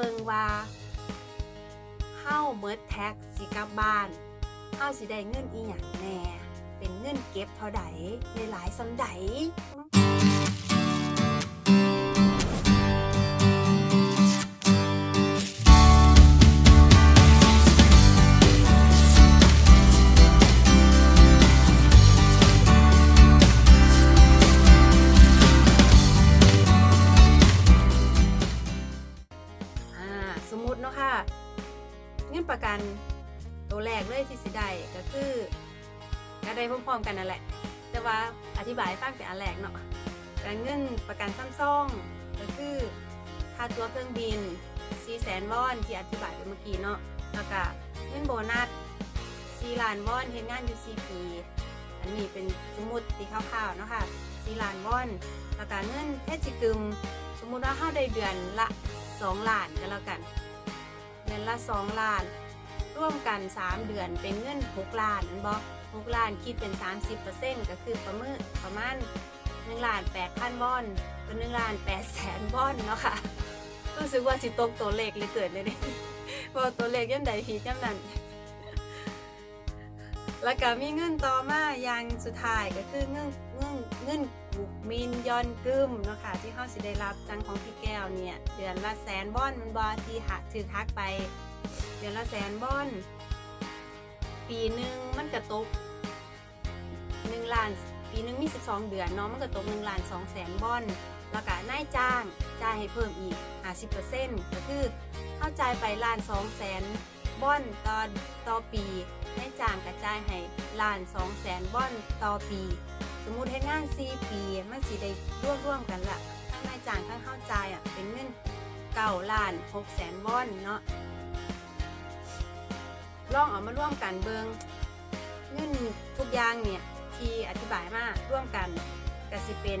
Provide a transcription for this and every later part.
เบิงว่าเฮาเมิดแท็กสิกลับบ้านเฮาสิได้เงินอีหยังแหน่ เป็นเงินเก็บเท่าใดในหลายๆซำใด ประกันตัวแรกเลยที่สิได้ก็คือก็ได้พร้อมๆกันนั่นแหละ แต่ว่าอธิบายให้ฟังแต่อันแรกเนาะการเงินประกันซัมซุงก็คือค่าตัวเครื่องบิน4แสนวอนที่อธิบายไปเมื่อกี้เนาะแล้วก็เงินโบนัส4ล้านวอนเฮ็ดงานอยู่4ปีอันนี้เป็นสมมติตีคร่าวๆเนาะค่ะ4ล้านวอนแล้วก็เงินเทศกึมสมมุติว่าเฮาได้เดือนละ 2 ล้านก็แล้วกัน เดือนละ 2 ล้าน ร่วมกัน 3 เดือนเป็นเงิน6ล้านนั่นบ่6ล้านคิดเป็น 30%ก็คือประมือประมาณ1ล้าน8พันบอนเป็น1ล้าน8แสนบอนเนาะค่ะรู้สึกว่าสิตกตัวเลขเลยเกิดเลยนี่เพราตัวเลขย่ำใดผิดย่ำนั้นแล้วก็มีเงินต่อมาอย่างสุดท้ายก็คือเงินเงินเงินกุกมินยอนกึมเนาะค่ะที่เขาสิได้รับจังของพี่แก้วเนี่ยเดือนละแสนบอนมันบอที่หักถือทักไป เดือนละแสนบอนปีหนึ่งมันกระตกหนึ่งล้านปีหนึ่งมี12เดือนเนาะมันกระตกหนึ่งล้านสองแสนบอนแล้วก็นายจ้างจ่ายให้เพิ่มอีก50%ก็คือเข้าจ่ายไปล้านสองแสนบอนต่อต่อปีนายจ้างกระจายให้ล้านสองแสนบอนต่อปี สมมุติให้งาน4ปีมันสิได้ร่วมร่วมๆกันละทั้งนายจ้างทั้งเข้าจ่ายอะเป็นเงินเก้าล้านหกแสนบอนเนาะ ลองเอามาร่วมกันเบิงเงินทุกอย่างเนี่ยที่อธิบายมาร่วมกันก็สิเป็น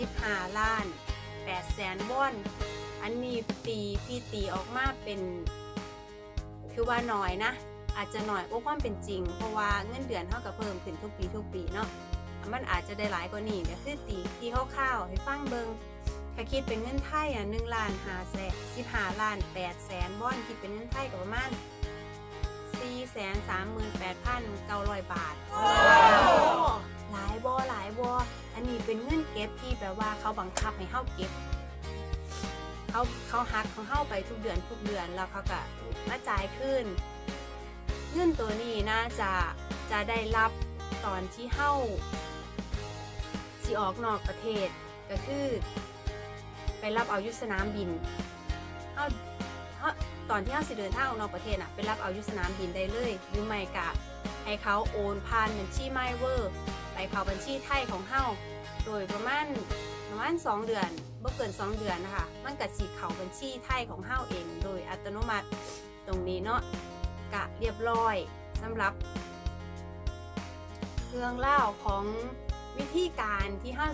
15 ล้าน8แสนวอน อันนี้ตีพี่ตีออกมาเป็นคือว่าน้อยนะ อาจจะหน่อยกว่าความเป็นจริง เพราะว่าเงินเดือนเท่ากับเพิ่มขึ้นทุกปีทุกปีเนาะมันอาจจะได้หลายกว่านี้ก็คือตีที่คร่าวๆให้ฟังเบิงถ้าคิดเป็นเงินไทยอะหนึ่งล้านห้าแสนสิบห้าล้านแปดแสนบอนคิดเป็นเงินไทยก็ประมาณ สี่แสนสามหมื่นแปดพันเก้าร้อยบาทหลายบอหลายบออันนี้เป็นเงินเก็บที่แบบว่าเขาบังคับให้เข้าเก็บเขาเขาหักของเข้าไปทุกเดือนทุกเดือนแล้วเขาก็มาจ่ายขึ้น เงินตัวนี้น่าจะจะได้รับตอนที่เข้าสิออกนอกประเทศก็คือ ไปรับเอายุสนามบินเข้าเข้า ตอนที่เข้าสิเดินทางออกนอกประเทศน่ะไปรับเอายุสนามบินได้เลย หรือไม่กะให้เขาโอนผ่านบัญชีไมเวอร์ไปเข้าบัญชีไทยของเฮาโดยประมาณประมาณ2เดือนบ่เกิน 2 เดือนนะคะมันก็สิเข้าบัญชีไทยของเฮาเอง โดยอัตโนมัติตรงนี้เนาะกะเรียบร้อยสำหรับเรื่องเล่าของวิธีการที่เฮา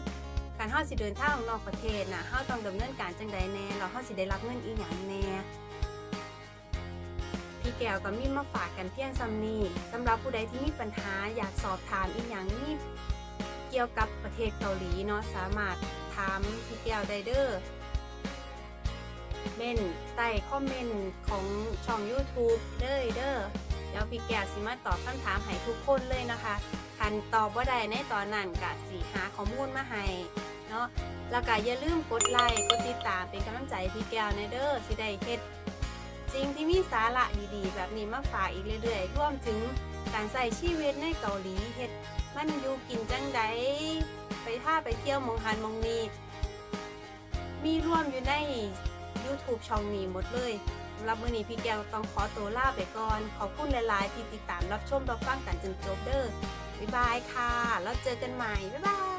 การเฮาสิเดินทางออกนอกประเทศน่ะเฮาต้องดำเนินการจังใดแน่แล้วเฮาสิได้รับเงินอีหยังแน่พี่แก้วก็มีมาฝากกันเพียงซ้ำนี้สำหรับผู้ใดที่มีปัญหาอยากสอบถามอีหยังนี่เกี่ยวกับประเทศเกาหลีเนาะสามารถถามพี่แก้วได้เด้อเมนใต้คอมเมนต์ของช่อง YouTube เด้อเด้อเดี๋ยวพี่แก้วสิมาตอบคำถามให้ทุกคนเลยนะคะ คันตอบว่าใดในตอนนั้นกะสีหาข้อมูลมาให้เนาะแล้วก็อย่าลืมกดไลค์กดติดตามเป็นกำลังใจพี่แก้วในเด้อสิได้เฮ็ดสิ่งที่มีสาระดีๆ แบบนี้มาฝากอีกเรื่อยๆ รวมถึงการใส่ชีวิตในเกาหลีเฮ็ดมันอยู่กินจังใดไปท่าไปเที่ยวมองหันมองนีมีร่วมอยู่ใน YouTube ช่องนี้หมดเลยสำหรับมือนี้พี่แก้วต้องขอตัวลาไปก่อน ขอบคุณหลายๆ ที่ติดตามรับชมรับฟังกันจนจบเด้อ บ๊ายบายค่ะ แล้วเจอกันใหม่ บ๊ายบาย